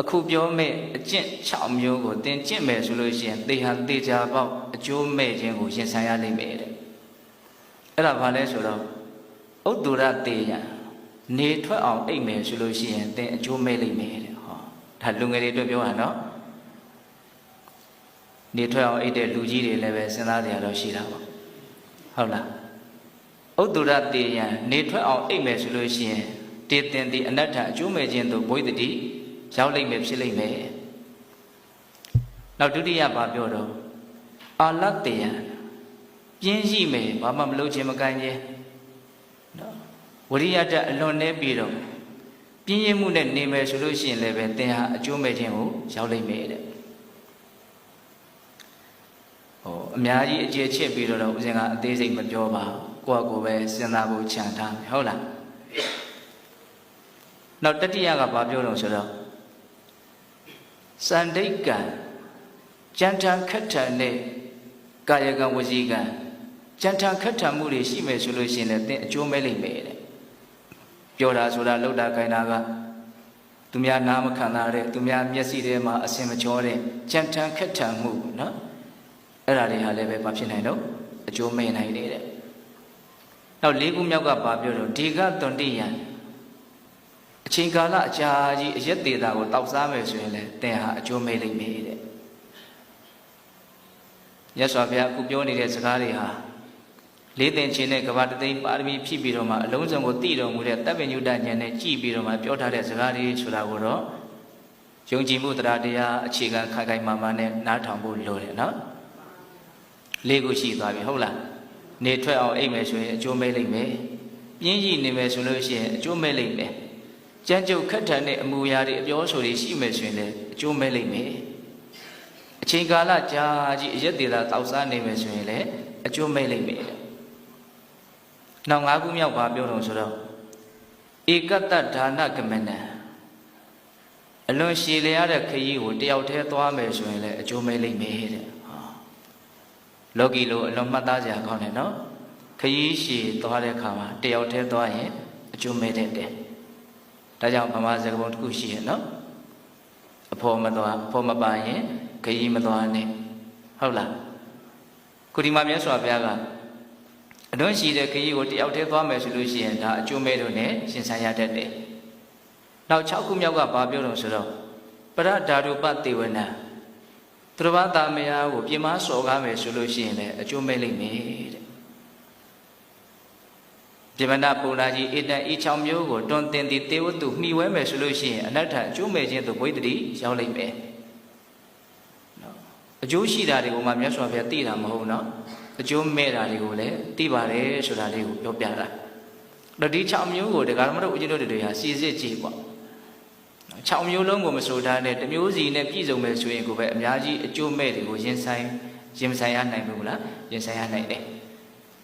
အခုပြောမဲ့အကျင့်6မျိုးကိုသင်ကျင့်မယ်ဆိုလို့ရှိရင်သေဟာသေချာပေါက်အကျိုးမဲ့ခြင်းကိုရင်ဆိုင်ရလိမ့်မယ်တဲ့အဲ့ဒါဘာလဲဆိုတော့ဥတ္တရတေယနေထွက်အောင်အိပ်မယ်ဆိုလို့ရှိရင်သင်အကျိုးမဲ့လိမ့်မယ်တဲ့ဟောဒါလူငယ်တွေအတွက်ပြောတာနော်နေထွက်အောင်အိပ်တဲ့လူကြီးတွေလည်းပဲစဉ်းစားကြရတော့ရှိတာပေါ့ဟုတ်လားဥတ္တရတေယနေထွက်အောင်အိပ်မယ်ဆိုလို့ရှိရင်တေတင်ဒီအနတ္ထအကျိုးမဲ့ခြင်းသို့ဘိုးတတိ ရောက်လိမ့်မယ်ဖြစ်လိမ့်မယ်နောက်ဒုတိယဘာပြောတော့အာလတ္တယပြင်းရှိမယ်ဘာမှမလုပ်ခြင်းမကိုင်းခြင်းနော်ဝရိယတအလွန်နေပြီးတော့ပြင်းရမှုနဲ့နေမယ်ဆိုလို့ရှိရင်လည်းပဲသင်ဟာအကျိုးမဲ့ခြင်းကိုရောက်လိမ့်မယ်တဲ့ဟိုအများကြီးအကျေချစ်ပြီးတော့ဦးဇင်ကအသေးစိတ်မပြောပါဘူးကိုယ့်အကိုပဲစဉ်းစားဖို့ခြံထားမယ်ဟုတ်လားနောက်တတိယကဘာပြောတော့ဆိုတော့ စန္ဒိတ်ကံကြံထံခက်ထံနဲ့ကာယကံဝစီကံကြံထံခက်ထံမှုတွေရှိမယ်ဆိုလို့ရှိရင်လည်းသင်အကျိုးမဲ့လိမ့်မယ်တဲ့ပြောတာဆိုတာလှုပ်တာခိုင်းတာကသူများနားမခံတာတဲ့သူများမျက်စိထဲမှာအစင်မချောတဲ့ကြံထံခက်ထံမှုနော်အဲ့ဒါတွေဟာလည်းပဲမဖြစ်နိုင်တော့အကျိုးမဲ့နိုင်တယ်တဲ့နောက်လေးခုမြောက်ကဘာပြောတော့ဒီကသွန်တိယံ အချိန်ကာလအကြာကြီးအရက်သေးတာကိုတောက်စားမယ်ဆိုရင်လည်းသင်ဟာအကျိုးမဲ့လိမ့်မယ်တဲ့မြတ်စွာဘုရားအခုပြောနေတဲ့စကားတွေဟာလေးသင်ခြင်းနဲ့ကဘာတသိန်းပါရမီဖြည့်ပြီးတော့မှအလုံးစုံကိုတည်တော်မူတဲ့တပ်ပညုတဉာဏ်နဲ့ကြည်ပြီးတော့မှပြောထားတဲ့စကားတွေဆိုတာကိုတော့ယုံကြည်မှုတရားတရားအခြေခံခိုင်ခိုင်မာမာနဲ့နားထောင်ဖို့လိုတယ်နော်လေးခုရှိသွားပြီဟုတ်လားနေထွက်အောင်အိပ်မယ်ဆိုရင်အကျိုးမဲ့လိမ့်မယ်ပြင်းကြီးနေမယ်ဆိုလို့ရှိရင်အကျိုးမဲ့လိမ့်မယ် ကြမ်းကြုတ်ခက်ထန်တဲ့အမူအရာတွေအပြောဆိုတွေရှိမယ်ဆိုရင်လည်းအကျိုးမဲ့လိမ့်မယ်အချိန်ကာလကြာကြီးအရက်သေးတာတောက်စားနေမယ်ဆိုရင်လည်းအကျိုးမဲ့လိမ့်မယ်နောက်၅ခုမြောက်ပါပြောတော့ဆိုတော့ဧကတ္တဒါနကမနံအလွန်ရှည်လျားတဲ့ခရီးကိုတယောက်တည်းသွားမယ်ဆိုရင်လည်းအကျိုးမဲ့လိမ့်မယ်တဲ့ဟာလောကီလိုအလွန်မှတ်သားစရာကောင်းတယ်နော်ခရီးရှည်သွားတဲ့အခါမှာတယောက်တည်းသွားရင်အကျိုးမဲ့တဲ့တဲ့ ဒါကြောင့်ဗမာစကားပုံတစ်ခုရှိရဲ့နော်အဖော်မသွားအဖော်မပါရင်ခရီးမသွားနဲ့ဟုတ်လားကုဒီမာမြတ်စွာဘုရားကအလွန်ရှိတဲ့ခရီးကိုတယောက်တည်းသွားမယ်ဆိုလို့ရှိရင်ဒါအကျိုးမဲ့လို့ ਨੇ ရှင်ဆိုင်ရတတ်တယ်နောက်6ခုမြောက်ကဘာပြောတော့ဆိုတော့ပရဓာတုပတေဝနာသူတစ်ပါးသားမယားကိုပြင်မစော်ကားမယ်ဆိုလို့ရှိရင်လည်းအကျိုးမဲ့လိမ့်မယ်တဲ့ ပြမနာပုံနာကြီးအေတံဤ6မျိုးကိုတွန်တင်သည်တေဝတုမှီဝဲမယ်ဆိုလို့ရှိရင်အနတ္ထအကျိုးမဲ့ခြင်းသို့ဘိဓတိရောက်လိမ့်မယ်နော်အကျိုးရှိတာတွေကိုမှမြတ်စွာဘုရားသိတာမဟုတ်နော်အကျိုးမဲ့တာတွေကိုလည်းသိပါတယ်ဆိုတာလေးကိုပြောပြတာတော့ဒီ6မျိုးကိုတရားဓမ္မတို့ဦးဇင်းတို့တွေဟာစီစစ်ကြည့်ပေါ့6မျိုးလုံးကိုမဆိုထားနဲ့တစ်မျိုးစီနဲ့ပြည့်စုံမယ်ဆိုရင်ကိုပဲအများကြီးအကျိုးမဲ့တွေကိုရင်ဆိုင်ရင်ဆိုင်ရနိုင်ဘူးလားရင်ဆိုင်ရနိုင်တယ်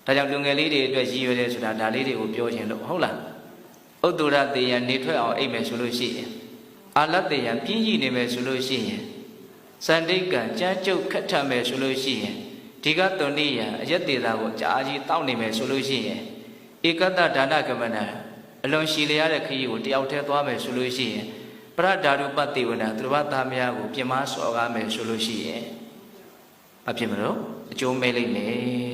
ဒါကြောင့်လူငယ်လေးတွေအတွက်ရည်ရွယ်တယ်ဆိုတာဒါလေးတွေကိုပြောခြင်းလို့ဟုတ်လားဥတ္တရတေယံနေထွက်အောင်အိပ်မယ်ဆိုလို့ရှိရင်အာလတ်တေယံပြင်းကြည့်နေမယ်ဆိုလို့ရှိရင်စန္ဒိတ်ကံကြမ်းကြုတ်ခက်ထမယ်ဆိုလို့ရှိရင်ဒီကသွန်နိယံအယက်သေးတာကိုကြာကြီးတောက်နေမယ်ဆိုလို့ရှိရင်ဧကတ္တဒါနကမဏအလွန်ရှည်လျားတဲ့ခရီးကိုတယောက်တည်းသွားမယ်ဆိုလို့ရှိရင်ပရဓာတုပတေဝနာသူတော်ဘာသားများကိုပြင်မစော်ကားမယ်ဆိုလို့ရှိရင်မဖြစ်မလို့အကျိုးမဲ့လိမ့်မယ်